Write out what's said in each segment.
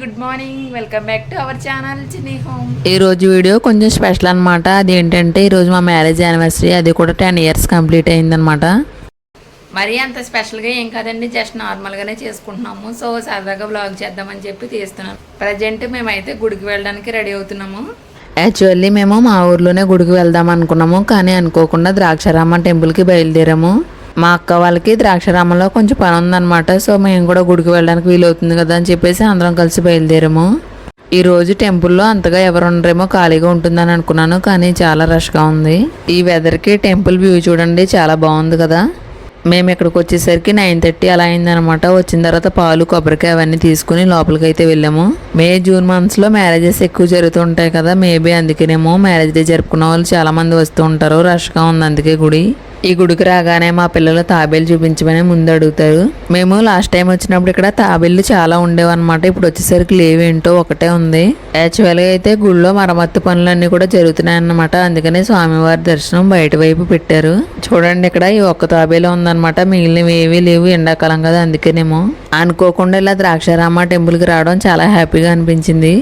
Good morning. Welcome back to our channel Chinni home. ఈ రోజు video కొంచెం special అనమాట అదేంటంటే ఈ రోజు మా మ్యారేజ్ యానివర్సరీ అది కూడా టెన్ ఇయర్స్ కంప్లీట్ అయిందనమాట మరీ అంత స్పెషల్గా ఏం కాదండి జస్ట్ నార్మల్గానే చేసుకుంటున్నాము. సో సరదాగా బ్లాగ్ చేద్దామని చెప్పి తీస్తున్నాను. ప్రజెంట్ మేమైతే గుడికి వెళ్ళడానికి రెడీ అవుతున్నాము. యాక్చువల్లీ మేము మా ఊర్లోనే గుడికి వెళ్దాం అనుకున్నాము కానీ అనుకోకుండా ద్రాక్షారామ టెంపుల్కి బయలుదేరాము. మా అక్క వాళ్ళకి ద్రాక్షారామంలో కొంచెం పని ఉందన్నమాట. సో మేము కూడా గుడికి వెళ్ళడానికి వీలవుతుంది కదా అని చెప్పేసి అందరం కలిసి బయలుదేరాము. ఈ రోజు టెంపుల్లో అంతగా ఎవరు ఉండరేమో ఖాళీగా ఉంటుందని అనుకున్నాను కానీ చాలా రష్గా ఉంది. ఈ వెదర్కి టెంపుల్ వ్యూ చూడండి చాలా బాగుంది కదా. మేము ఇక్కడికి వచ్చేసరికి నైన్ థర్టీ అలా అయిందనమాట వచ్చిన తర్వాత పాలు కొబ్బరికాయ అవన్నీ తీసుకుని లోపలికి అయితే వెళ్ళాము. మే జూన్ మంత్స్లో మ్యారేజెస్ ఎక్కువ జరుగుతూ ఉంటాయి కదా మేబీ అందుకేనేమో మ్యారేజ్ డే జరుపుకున్న వాళ్ళు చాలామంది వస్తూ ఉంటారు. రష్గా ఉంది అందుకే గుడి. ఈ గుడికి రాగానే మా పిల్లలు తాబేలు చూపించమని ముందు అడుగుతారు మేము లాస్ట్ టైం వచ్చినప్పుడు ఇక్కడ తాబేళ్ళు చాలా ఉండేవన్నమాట. ఇప్పుడు వచ్చేసరికి లేవేంటో ఒకటే ఉంది. యాక్చువల్గా అయితే గుడిలో మరమ్మత్తు పనులన్నీ కూడా జరుగుతున్నాయి అన్నమాట అందుకనే స్వామివారి దర్శనం బయట వైపు పెట్టారు. చూడండి ఇక్కడ ఈ ఒక్క తాబేలు ఉందన్నమాట. మిగిలినవి ఏవీ లేవు ఎండాకాలం కదా అందుకేనేమో. అనుకోకుండా ఇలా ద్రాక్షారామ టెంపుల్కి రావడం చాలా హ్యాపీగా అనిపించింది.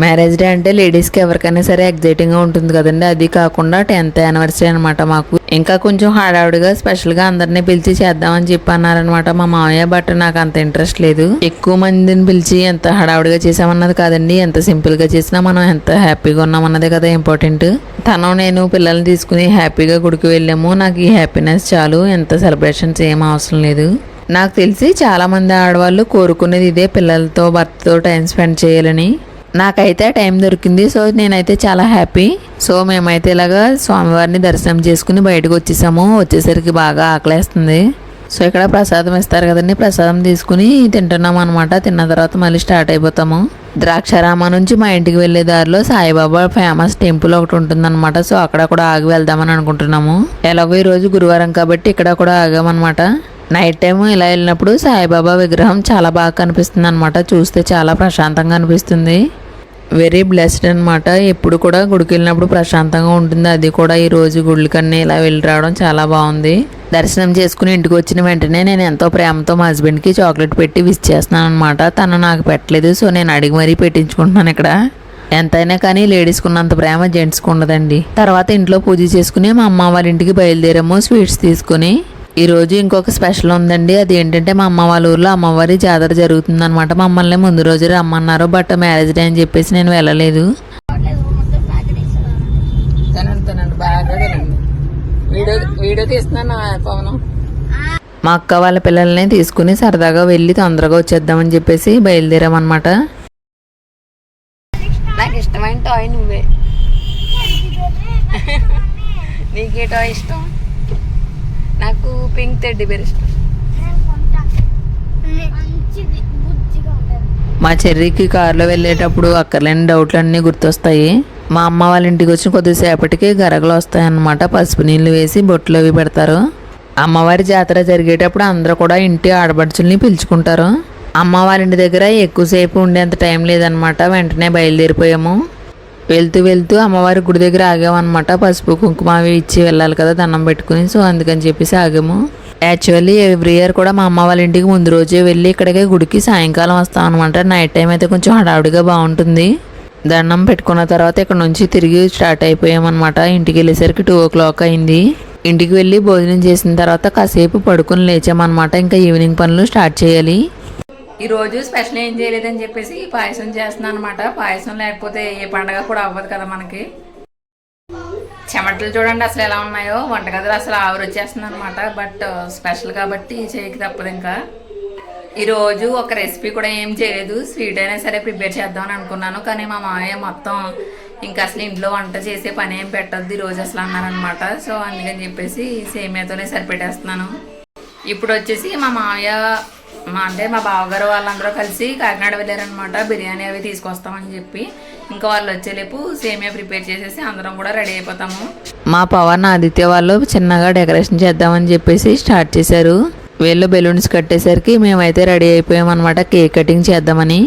మ్యారేజ్ డే అంటే లేడీస్కి ఎవరికైనా సరే ఎగ్జైటింగ్గా ఉంటుంది కదండి. అది కాకుండా టెన్త్ యానివర్సరీ అనమాట మాకు. ఇంకా కొంచెం హడావుడిగా స్పెషల్గా అందరినీ పిలిచి చేద్దామని చెప్పి అన్నారనమాట మా మామయ్య. బట్ నాకు అంత ఇంట్రెస్ట్ లేదు. ఎక్కువ మందిని పిలిచి ఎంత హడావుడిగా చేసామన్నది కాదండి. ఎంత సింపుల్గా చేసినా మనం ఎంత హ్యాపీగా ఉన్నామన్నదే కదా ఇంపార్టెంట్. తను నేను పిల్లల్ని తీసుకుని హ్యాపీగా గుడికి వెళ్ళాము. నాకు ఈ హ్యాపీనెస్ చాలు. ఎంత సెలబ్రేషన్స్ ఏం అవసరం లేదు. నాకు తెలిసి చాలామంది ఆడవాళ్ళు కోరుకునేది ఇదే పిల్లలతో భర్తతో టైం స్పెండ్ చేయాలని. నాకైతే టైం దొరికింది. సో నేనైతే చాలా హ్యాపీ. సో మేమైతే ఇలాగా స్వామివారిని దర్శనం చేసుకుని బయటకు వచ్చేసాము. వచ్చేసరికి బాగా ఆకలేస్తుంది. సో ఇక్కడ ప్రసాదం ఇస్తారు కదండి. ప్రసాదం తీసుకుని తింటున్నాం అనమాట తిన్న తర్వాత మళ్ళీ స్టార్ట్ అయిపోతాము. ద్రాక్షారామ నుంచి మా ఇంటికి వెళ్ళే దారిలో సాయిబాబా ఫేమస్ టెంపుల్ ఒకటి ఉంటుందన్నమాట. సో అక్కడ కూడా ఆగి వెళ్దామని అనుకుంటున్నాము. ఎలాగో ఈరోజు గురువారం కాబట్టి ఇక్కడ కూడా ఆగామన్నమాట. నైట్ టైం ఇలా వెళ్ళినప్పుడు సాయిబాబా విగ్రహం చాలా బాగా కనిపిస్తుంది అనమాట చూస్తే చాలా ప్రశాంతంగా అనిపిస్తుంది. వెరీ బ్లెస్డ్ అనమాట ఎప్పుడు కూడా గుడికి వెళ్ళినప్పుడు ప్రశాంతంగా ఉంటుంది. అది కూడా ఈ రోజు గుళ్ళకన్నీ ఇలా వెళ్ళి రావడం చాలా బాగుంది. దర్శనం చేసుకుని ఇంటికి వచ్చిన వెంటనే నేను ఎంతో ప్రేమతో మా హస్బెండ్కి చాక్లెట్ పెట్టి విష్ చేస్తున్నాను అనమాట తను నాకు పెట్టలేదు సో నేను అడిగి మరీ పెట్టించుకుంటున్నాను ఇక్కడ. ఎంతైనా కానీ లేడీస్కి ఉన్నంత ప్రేమ జెంట్స్కి ఉండదండి. తర్వాత ఇంట్లో పూజ చేసుకుని మా అమ్మ వాళ్ళ ఇంటికి బయలుదేరాము స్వీట్స్ తీసుకుని. ఈ రోజు ఇంకొక స్పెషల్ ఉందండి. అది ఏంటంటే మా అమ్మ వాళ్ళ ఊర్లో అమ్మవారి జాతర జరుగుతుంది అనమాట మమ్మల్ని ముందు రోజు రమ్మన్నారు బట్ మ్యారేజ్ డే అని చెప్పేసి నేను వెళ్ళలేదు. వీడియో వీడియో తీస్తున్నాను పవన్? మా అక్క వాళ్ళ పిల్లల్ని తీసుకుని సరదాగా వెళ్ళి తొందరగా వచ్చేద్దామని చెప్పేసి బయలుదేరామన్నమాట. నాకు ఇష్టమైన టాయ్ నువ్వే. నీకే టాయ్ ఇష్టం? నాకు పింక్ తెడ్డి బేర్ ఇష్టం. మా చెర్రీకి కారులో వెళ్ళేటప్పుడు అక్కర్లేని డౌట్లు అన్నీ గుర్తొస్తాయి. మా అమ్మ వాళ్ళ ఇంటికి వచ్చిన కొద్దిసేపటికి గరగలు వస్తాయన్నమాట. పసుపు నీళ్ళు వేసి బొట్లు అవి పెడతారు. అమ్మవారి జాతర జరిగేటప్పుడు అందరూ కూడా ఇంటి ఆడపడుచుల్ని పిలుచుకుంటారు. అమ్మ వాళ్ళ ఇంటి దగ్గర ఎక్కువసేపు ఉండేంత టైం లేదనమాట వెంటనే బయలుదేరిపోయాము. వెళ్తూ వెళ్తూ అమ్మవారి గుడి దగ్గర ఆగామన్నమాట. పసుపు కుంకుమ అవి ఇచ్చి వెళ్ళాలి కదా దండం పెట్టుకుని. సో అందుకని చెప్పేసి ఆగాము. యాక్చువల్లీ ఎవ్రీ ఇయర్ కూడా మా అమ్మ వాళ్ళ ఇంటికి ముందు రోజే వెళ్ళి ఇక్కడికే గుడికి సాయంకాలం వస్తాం అనమాట నైట్ టైం అయితే కొంచెం హడావుడిగా బాగుంటుంది. దండం పెట్టుకున్న తర్వాత ఇక్కడ నుంచి తిరిగి స్టార్ట్ అయిపోయామన్నమాట. ఇంటికి వెళ్ళేసరికి టూ ఓ క్లాక్ అయింది. ఇంటికి వెళ్ళి భోజనం చేసిన తర్వాత కాసేపు పడుకొని లేచామన్నమాట. ఇంకా ఈవినింగ్ పనులు స్టార్ట్ చేయాలి. ఈరోజు స్పెషల్ ఏం చేయలేదని చెప్పేసి పాయసం చేస్తున్నాను అనమాట పాయసం లేకపోతే ఏ పండగ కూడా అవ్వదు కదా మనకి. చెమటలు చూడండి అసలు ఎలా ఉన్నాయో. వంటగదిలో అసలు ఆవిరి వచ్చేస్తుంది అనమాట బట్ స్పెషల్ కాబట్టి చేయక తప్పదు ఇంకా. ఈరోజు ఒక రెసిపీ కూడా ఏం చేయలేదు. స్వీట్ అయినా సరే ప్రిపేర్ చేద్దామని అనుకున్నాను. కానీ మా మామయ్య మొత్తం ఇంకా అసలు ఇంట్లో వంట చేసే పని ఏం పెట్టద్దు ఈరోజు అసలు అన్నారనమాట సో అందుకని చెప్పేసి సేమియాతోనే సరిపెట్టేస్తున్నాను. ఇప్పుడు వచ్చేసి మా మామయ్య మా అంటే మా బావగారు వాళ్ళందరూ కలిసి కాకినాడ వెళ్ళారనమాట బిర్యానీ అవి తీసుకొస్తామని చెప్పి. ఇంకా వాళ్ళు వచ్చేలేపు సేమియా ప్రిపేర్ చేసేసి అందరం కూడా రెడీ అయిపోతాము. మా పవన్ ఆదిత్య వాళ్ళు చిన్నగా డెకరేషన్ చేద్దామని చెప్పేసి స్టార్ట్ చేశారు. వీళ్ళు బెలూన్స్ కట్టేసరికి మేమైతే రెడీ అయిపోయామన్నమాట కేక్ కటింగ్ చేద్దామని.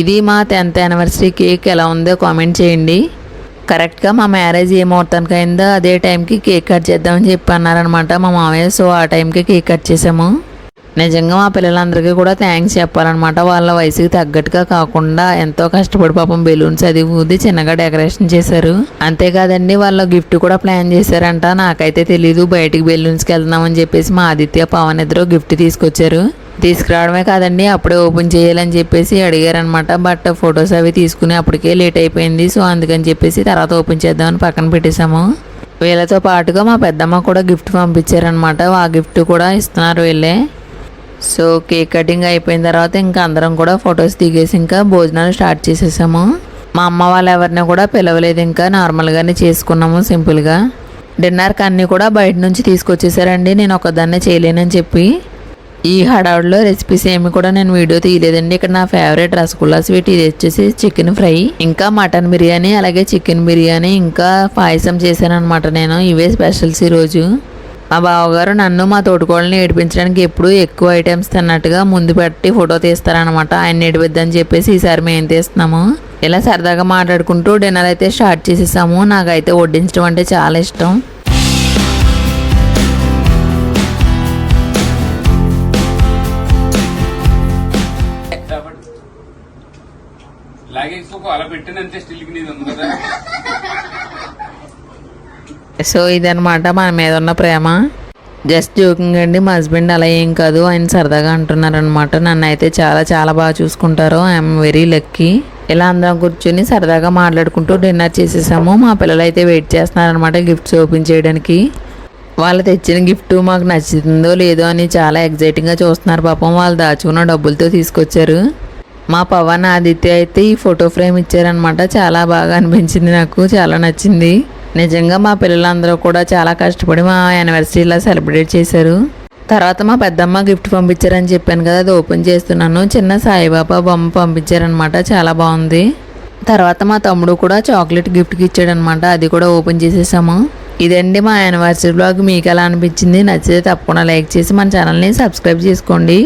ఇది మా టెన్త్ యానివర్సరీ కేక్ ఎలా ఉందో కామెంట్ చేయండి. కరెక్ట్గా మా మ్యారేజ్ ఏ ముహూర్తానికి అయిందో అదే టైంకి కేక్ కట్ చేద్దామని చెప్పి అన్నారనమాట మా మామయ్య సో ఆ టైంకి కేక్ కట్ చేసాము. నిజంగా మా పిల్లలందరికీ కూడా థ్యాంక్స్ చెప్పాలన్నమాట. వాళ్ళ వయసుకి తగ్గట్టుగా కాకుండా ఎంతో కష్టపడి పాపం బెలూన్స్ అది ఊది చిన్నగా డెకరేషన్ చేశారు. అంతేకాదండి వాళ్ళ గిఫ్ట్ కూడా ప్లాన్ చేశారంట. నాకైతే తెలీదు బయటికి బెలూన్స్కి వెళ్దామని చెప్పేసి మా ఆదిత్య పవన్ ఇద్దరు గిఫ్ట్ తీసుకొచ్చారు. తీసుకురావడమే కాదండి అప్పుడే ఓపెన్ చేయాలని చెప్పేసి అడిగారనమాట బట్ ఫొటోస్ అవి తీసుకుని అప్పటికే లేట్ అయిపోయింది. సో అందుకని చెప్పేసి తర్వాత ఓపెన్ చేద్దామని పక్కన పెట్టేశాము. వీళ్ళతో పాటుగా మా పెద్దమ్మ కూడా గిఫ్ట్ పంపించారనమాట ఆ గిఫ్ట్ కూడా ఇస్తున్నారు వీళ్ళే. సో కేక్ కటింగ్ అయిపోయిన తర్వాత ఇంకా అందరం కూడా ఫొటోస్ దిగేసి ఇంకా భోజనాలు స్టార్ట్ చేసేసాము. మా అమ్మ వాళ్ళు ఎవరిని కూడా పిలవలేదు ఇంకా. నార్మల్గానే చేసుకున్నాము సింపుల్గా డిన్నర్కి అన్నీ కూడా బయట నుంచి తీసుకొచ్చేసారండి. నేను ఒకదాన్నే చేయలేనని చెప్పి. ఈ హడావుడిలో రెసిపీస్ ఏమి కూడా నేను వీడియో తీయలేదండి. ఇక్కడ నా ఫేవరెట్ రసగుల్లా స్వీట్ ఇది వచ్చేసి చికెన్ ఫ్రై ఇంకా మటన్ బిర్యానీ అలాగే చికెన్ బిర్యానీ ఇంకా పాయసం చేశాను అనమాట నేను. ఇవే స్పెషల్స్ ఈరోజు మా బావగారు నన్ను మా తోటికోళ్ళని ఏడిపించడానికి ఎప్పుడూ ఎక్కువ ఐటమ్స్ తిన్నట్టుగా ముందు పెట్టి ఫోటో తీస్తారనమాట ఆయన ఏడిపిద్దని చెప్పేసి ఈసారి మేము తీస్తున్నాము. ఇలా సరదాగా మాట్లాడుకుంటూ డిన్నర్ అయితే స్టార్ట్ చేసేసాము. నాకైతే వడ్డించడం అంటే చాలా ఇష్టం. లాగేసుకోకు అలా పెట్టినంతే స్టిల్కి నీది ఉంది కదా. సో ఇదనమాట మన మీద ఉన్న ప్రేమ. జస్ట్ జోకింగ్ అండి మా హస్బెండ్ అలా ఏం కాదు ఆయన సరదాగా అంటున్నారనమాట నన్ను అయితే చాలా చాలా బాగా చూసుకుంటారు ఐఎమ్ వెరీ లక్కీ ఇలా అందరం కూర్చొని సరదాగా మాట్లాడుకుంటూ డిన్నర్ చేసేసాము. మా పిల్లలు అయితే వెయిట్ చేస్తున్నారనమాట గిఫ్ట్స్ ఓపెన్ చేయడానికి. వాళ్ళు తెచ్చిన గిఫ్ట్ మాకు నచ్చుతుందో లేదో అని చాలా ఎగ్జైటింగ్గా చూస్తున్నారు పాపం. వాళ్ళు దాచుకున్న డబ్బులతో తీసుకొచ్చారు. మా పవన్ ఆదిత్య అయితే ఈ ఫోటో ఫ్రేమ్ ఇచ్చారనమాట చాలా బాగా అనిపించింది నాకు చాలా నచ్చింది. నిజంగా మా పిల్లలందరూ కూడా చాలా కష్టపడి మా యానివర్సరీలా సెలబ్రేట్ చేశారు. తర్వాత మా పెద్దమ్మ గిఫ్ట్ పంపించారని చెప్పాను కదా అది ఓపెన్ చేస్తున్నాను. చిన్న సాయిబాబా బొమ్మ పంపించారనమాట చాలా బాగుంది. తర్వాత మా తమ్ముడు కూడా చాక్లెట్ గిఫ్ట్కి ఇచ్చాడనమాట అది కూడా ఓపెన్ చేసేసాము. ఇదండి మా యానివర్సరీ బ్లాగ్ మీకు ఎలా అనిపించింది? నచ్చితే తప్పకుండా లైక్ చేసి మన ఛానల్ని సబ్స్క్రైబ్ చేసుకోండి.